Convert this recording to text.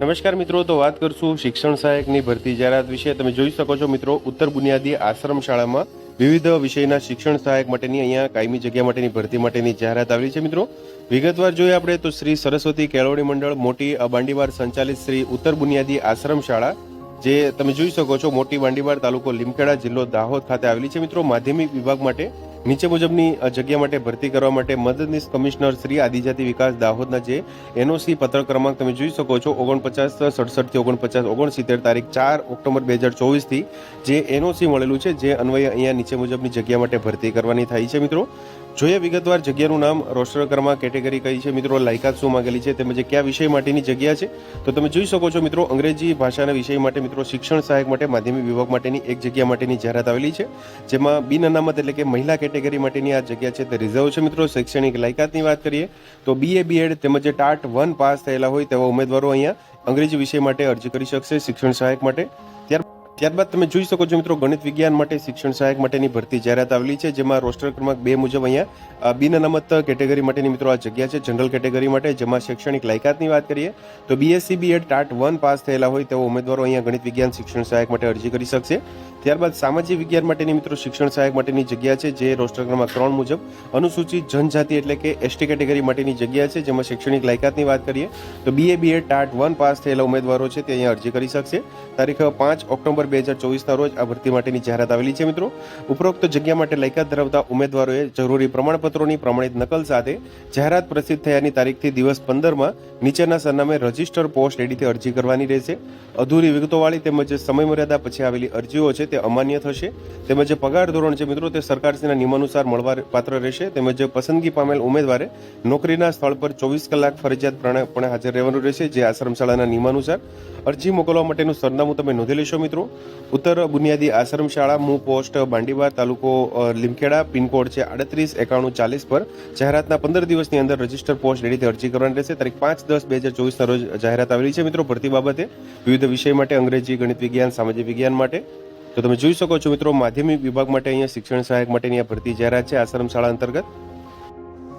નમસ્કાર મિત્રો, તો વાત કરશું શિક્ષણ સહાયકની ભરતી જાહેરાત વિશે. તમે જોઈ શકો છો મિત્રો, ઉત્તર બુનિયાદી આશ્રમ શાળામાં વિવિધ વિષયના શિક્ષણ સહાયક માટેની અહીંયા કાયમી જગ્યા માટેની ભરતી માટેની જાહેરાત આવેલી છે મિત્રો. વિગતવાર જોઈએ આપણે તો શ્રી સરસ્વતી કેળવણી મંડળ, મોટી બાંડીવાર સંચાલિત શ્રી ઉત્તર બુનિયાદી આશ્રમ શાળા, જે તમે જોઈ શકો છો મોટી બાંડીવાર તાલુકો લીમખેડા જિલ્લો દાહોદ ખાતે આવેલી છે મિત્રો. માધ્યમિક વિભાગ માટે નીચે મુજબની જગ્યા માટે ભરતી કરવા માટે મદદનીશ કમિશનર શ્રી આદિજાતિ વિકાસ દાહોદના જે એનઓસી પત્ર ક્રમાંક તમે જોઈ શકો છો, ઓગણપચાસ, સડસઠથી ઓગણપચાસ, ઓગણસિત્તેર તારીખ ચાર ઓક્ટોબર બે હજાર ચોવીસથી જે એનઓસી મળેલું છે, જે અન્વયે અહીંયા નીચે મુજબની જગ્યા માટે ભરતી કરવાની થાય છે મિત્રો. જોઈએ, વિગતવાર જગ્યાનું નામ રોસ્ટર કેટેગરી કઈ છે? મિત્રો, લાયકાત શું માંગેલી છે? તેમજ કયા વિષય માટેની જગ્યા છે? તો તમે જોઈ શકો છો, મિત્રો, અંગ્રેજી ભાષાના વિષય માટે, મિત્રો, શિક્ષણ સહાયક માટે, માધ્યમિક વિભાગ માટેની એક જગ્યા માટેની જાહેરાત આવેલી છે, જેમાં બિન અનામત એટલે કે મહિલા કેટેગરી માટેની આ જગ્યા છે. તે રિઝર્વ છે, મિત્રો. શૈક્ષણિક લાયકાતની વાત કરીએ, તો બીએ બીએડ તેમજ ટાટ વન પાસ થયેલા હોય તેવા ઉમેદવારો અહીંયા અંગ્રેજી વિષય માટે અરજી કરી શકશે, શિક્ષણ સહાયક માટે. ત્યારબાદ તમે જોઈ શકો છો મિત્રો, ગણિત વિજ્ઞાન માટે, શિક્ષણ સહાયક માટેની ભરતી જાહેરાત આવેલી છે, જેમાં રોસ્ટર ક્રમાંક બે મુજબ અહીંયા બિન અનામત કેટેગરી માટેની મિત્રો આ જગ્યા છે. જનરલ કેટેગરી માટે, જેમાં શૈક્ષણિક લાયકાતની વાત કરીએ, તો BSc BEd TAT one pass થયેલા હોય તેવા ઉમેદવારો અહીંયા ગણિત વિજ્ઞાન, શિક્ષણ સહાયક માટે અરજી કરી શકશે. ત્યારબાદ સામાજિક વિજ્ઞાન માટેની મિત્રો, શિક્ષણ સહાયક માટેની જગ્યા છે, જે રોસ્ટર ક્રમાંક ત્રણ મુજબ, અનુસૂચિત જનજાતિ એટલે કે એસટી કેટેગરી માટેની જગ્યા છે, જેમાં શૈક્ષણિક લાયકાતની વાત કરીએ, તો BA BEd TAT one pass થયેલા ઉમેદવારો છે, તે અહીંયા અરજી કરી શકશે. તારીખ પાંચ ઓક્ટોબર બે હજાર ચોવીસના રોજ આ ભરતી માટેની જાહેરાત આવેલી છે મિત્રો. ઉપરોક્ત જગ્યા માટે લાયકાત ધરાવતા ઉમેદવારોએ જરૂરી પ્રમાણપત્રોની પ્રમાણિત નકલ સાથે જાહેરાત પ્રસિદ્ધ થયાની તારીખથી દિવસ પંદરમાં નીચેના સરનામે રજિસ્ટર પોસ્ટ એડીથી અરજી કરવાની રહેશે. અધૂરી વિગતોવાળી તેમજ સમયમર્યાદા પછી આવેલી અરજીઓ છે તે અમાન્ય થશે. તેમજ પગાર ધોરણ છે મિત્રો તે સરકારશ્રીના નિયમાનુસાર મળવા પાત્ર રહેશે. તેમજ પસંદગી પામેલ ઉમેદવારે નોકરીના સ્થળ પર ચોવીસ કલાક ફરજિયાત પ્રમાણે હાજર રહેવાનું રહેશે. જે આશ્રમશાળાના નિયમાનુસાર અરજી મોકલવા માટેનું સરનામું તમે નોંધી લેશો મિત્રો. ઉત્તર બુનિયાદી આશ્રમ શાળા મુ પોસ્ટ બાંડીવા તાલુકો લીમખેડા પિનકોડ છે આડત્રીસ, એકાણું, ચાલીસ પર જાહેરાતના પંદર દિવસની અંદર રજિસ્ટર પોસ્ટ રેડીથી અરજી કરવાની રહેશે. તારીખ પાંચ, દસ, બે હજાર ચોવીસના રોજ જાહેરાત આવેલી છે. મિત્રો, ભરતી બાબતે વિવિધ વિષય માટે, અંગ્રેજી, ગણિત વિજ્ઞાન, સામાજિક વિજ્ઞાન માટે તો તમે જોઈ શકો છો મિત્રો, માધ્યમિક વિભાગ માટે અહીંયા શિક્ષણ સહાયક માટેની આ ભરતી જાહેરાત છે. આશ્રમ શાળા અંતર્ગત